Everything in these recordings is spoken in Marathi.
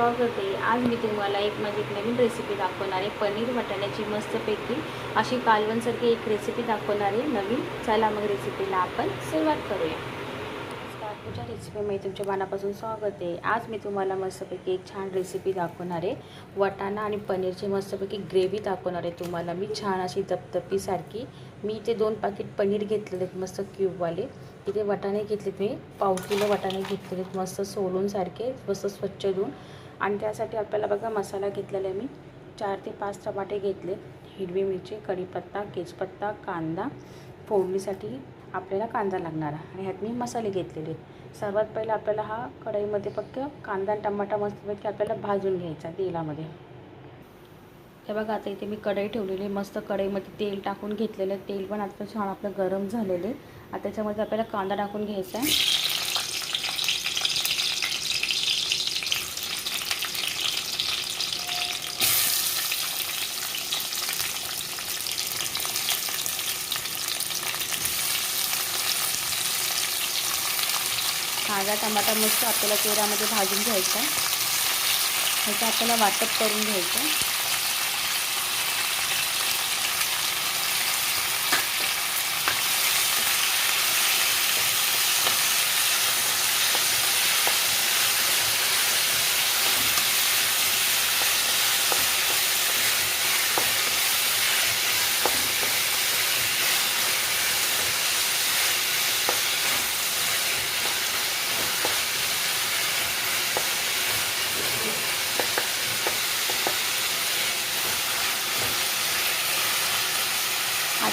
स्वागत आहे आज मी तुम्हाला एक माझी एक नवीन रेसिपी दाखवणार आहे. पनीर वाटाण्याची मस्तपैकी अशी कालवणसारखी एक रेसिपी दाखवणार आहे. नवीन. चला मग रेसिपीला आपण सुरुवात करूया. तुझ्या रेसिपीमध्ये तुमच्या मनापासून स्वागत आहे. आज मी तुम्हाला मस्तपैकी एक छान रेसिपी दाखवणार आहे. वाटाणा आणि पनीरची मस्तपैकी ग्रेव्ही दाखवणार आहे तुम्हाला. मी छान अशी दपदपीसारखी मी इथे दोन पाकिट पनीर घेतलेले आहेत मस्त क्यूबवाले इथे वाटाणे घेतलेत मी. पाव किलो वाटाणे घेतलेले मस्त सोलून सारखे मस्त स्वच्छ धुवून. आणि त्यासाठी आपल्याला बघा मसाला घेतलेला आहे मी. चार ते पाच टमाटे घेतले. हिरवी मिरची कढीपत्ता केजपत्ता कांदा. फोडणीसाठी आपल्याला कांदा लागणार आहे. आणि ह्यात मी मसाले घेतलेले सर्वात पहिला आपल्याला हा कढईमध्ये फक्त कांदा आणि टमाटा मस्तपैकी आपल्याला भाजून घ्यायचा तेलामध्ये. हे बघा आता इथे मी कढई ठेवलेली आहे. मस्त कढईमध्ये तेल टाकून घेतलेलं आहे. तेल पण आता छान आपलं गरम झालेलं आहे. आता त्याच्यामध्ये आपल्याला कांदा टाकून घ्यायचा आहे. कांदा टमाटा मस्त आपल्याला तेलामध्ये भाजून घ्यायचा ह्याचं आपल्याला वाटप करून घ्यायचं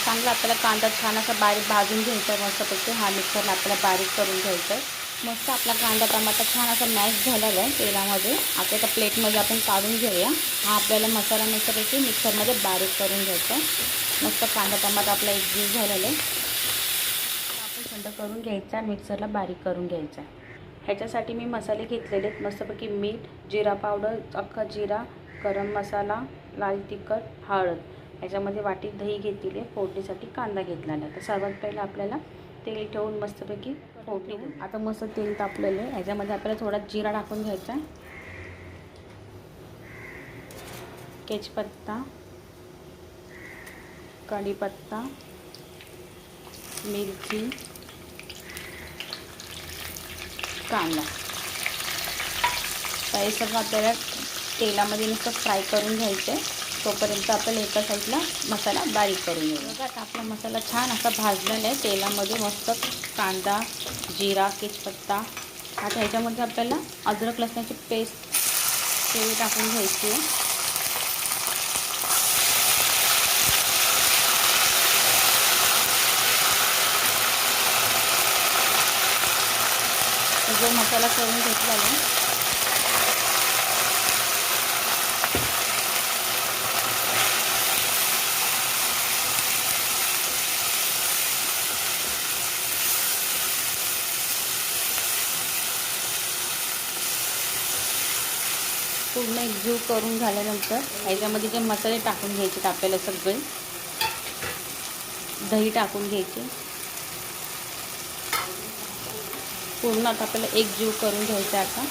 चांगला आपल्याला कांदा छान असा बारीक भाजून घ्यायचा आहे मस्तपैकी. हा मिक्सरला आपल्याला बारीक करून घ्यायचा आहे. मस्त आपला कांदा टमाटा छान असा मॅश झालेला आहे तेलामध्ये. आता एका प्लेटमध्ये आपण काढून घेऊया. हा आपल्याला मसाला मस्तपैकी मिक्सरमध्ये बारीक करून घ्यायचा आहे. मस्त कांदा टमाटा आपला एकजीव झालेला आहे. आपण थंड करून घ्यायचा मिक्सरला बारीक करून घ्यायचा ह्याच्यासाठी मी मसाले घेतलेले आहेत. मस्तपैकी मीठ जिरा पावडर अख्खा जिरा गरम मसाला लाल तिखट हळद. याच्यामध्ये वाटीत दही घेतलेली आहे फोडणीसाठी कांदा घेतलेला आहे. तर सर्वात पहिलं आपल्याला तेल ठेवून मस्तपैकी फोडणी आता मस्त तेल तापलेलं आहे. ह्याच्यामध्ये आपल्याला थोडा जिरा टाकून घ्यायचा आहे. कढीपत्ता मिरची कांदा. तर हे सगळं आपल्याला तेलामध्ये नुसतं फ्राय करून घ्यायचं आहे. तोपर्यंत आपण एका साईडला मसाला बारीक करून घेऊ. बघा आता आपला मसाला छान असा भाजलेला आहे. तेलामध्ये मस्त कांदा जिरा केजपत्ता आता ह्याच्यामध्ये आपल्याला अद्रक लसणाची पेस्ट तेल टाकून घ्यायची आहे. जो मसाला करून घेतला आहे पूर्ण एकजीव करून झाल्यानंतर ह्याच्यामध्ये जे मसाले टाकून घ्यायचे आपल्याला सगळे. दही टाकून घ्यायचे. पूर्ण आता आपल्याला एकजीव करून घ्यायचा आता.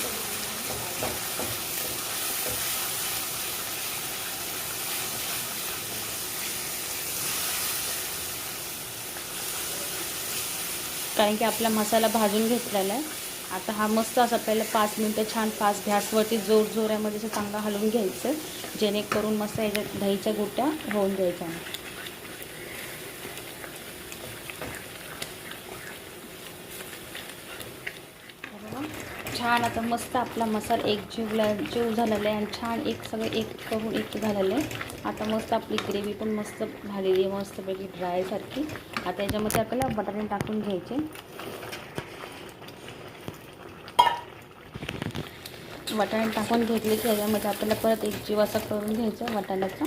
कारण की आपला मसाला भाजून घेतलेला आहे. आता हा मस्त असा आपल्याला पाच मिनटं छान फास्ट गॅसवरती जोर जोरामध्ये असं चांगला हलवून घ्यायचं जेणेकरून मस्त याच्यात दहीच्या गोट्या होऊन द्यायच्या छान आता मस्त आपला मसाला एक जीवला जीव झालेला आहे आणि छान एक सगळं एक करून एक झालेलं आहे. आता मस्त आपली ग्रेव्ही पण मस्त झालेली आहे मस्तपैकी ड्रायसारखी आता याच्यामध्ये आपल्याला बटाटे टाकून घ्यायचे. वाटाणे टाकून घेतले की याच्यामध्ये आपल्याला परत एक जीव असा करून घ्यायचा वाटाण्याचा.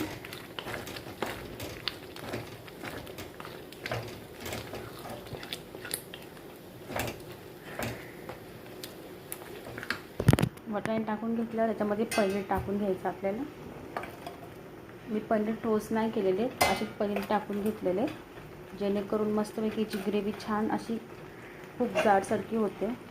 वाटाणे टाकून घेतल्यावर त्याच्यामध्ये पनीर टाकून घ्यायचं आपल्याला. मी पनीर टोस्ट नाही केलेले असे पनीर टाकून घेतलेले. जेणेकरून मस्तपैकी जी ग्रेव्ही छान अशी खूप जाडसारखी होते.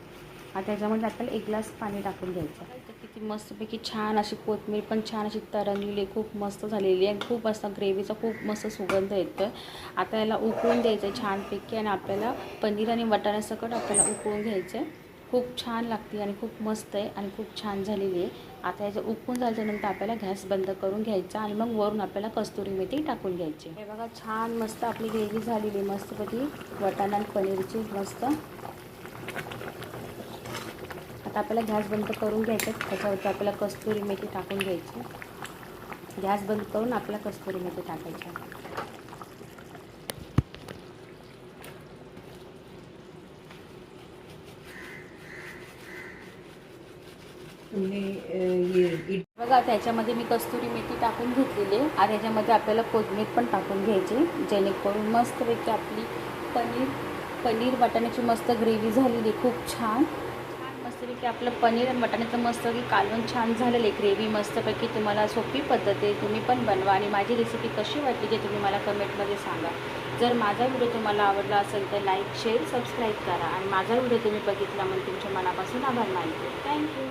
आता त्याच्यामध्ये आपल्याला एक ग्लास पाणी टाकून घ्यायचं किती मस्तपैकी छान अशी कोथिंबीर पण छान अशी तरंगलेली आहे. खूप मस्त झालेली आहे. खूप असा ग्रेव्हीचा खूप मस्त सुगंध येतो आहे आता याला उकळून द्यायचं आहे छानपैकी आणि आपल्याला पनीर आणि वाटाण्यासकट आपल्याला उकळून घ्यायचं आहे खूप छान लागते आणि खूप मस्त आहे आणि खूप छान झालेली आहे. आता याचं उकळून झाल्यानंतर आपल्याला गॅस बंद करून घ्यायचा आणि मग वरून आपल्याला कस्तुरी मेथी टाकून घ्यायची. हे बघा छान मस्त आपली ग्रेव्ही झालेली आहे. मस्तपैकी वाटाणा आणि पनीरची मस्त आता आपल्याला गॅस बंद करून घ्यायचं त्याच्यावरती आपल्याला कस्तुरी मेथी टाकून घ्यायची गॅस बंद करून आपल्याला कस्तुरी मेथी टाकायची बघा त्याच्यामध्ये मी कस्तुरी मेथी टाकून घेतलेली आहे. आणि याच्यामध्ये आपल्याला कोथिंबीर पण टाकून घ्यायची जेणेकरून मस्तपैकी आपली पनीर पनीर वाटाण्याची मस्त ग्रेव्ही झालेली खूप छान. की आपलं पनीर आणि मस्त की कालवण छान झालेलं आहे ग्रेव्ही मस्तपैकी तुम्हाला सोपी पद्धत आहे तुम्ही पण बनवा आणि माझी रेसिपी कशी वाटली ते तुम्ही मला कमेंटमध्ये सांगा. जर माझा व्हिडिओ तुम्हाला आवडला असेल तर लाईक शेअर सबस्क्राईब करा आणि माझा व्हिडिओ तुम्ही बघितला म्हणून तुमच्या मनापासून आभार मानते. थँक्यू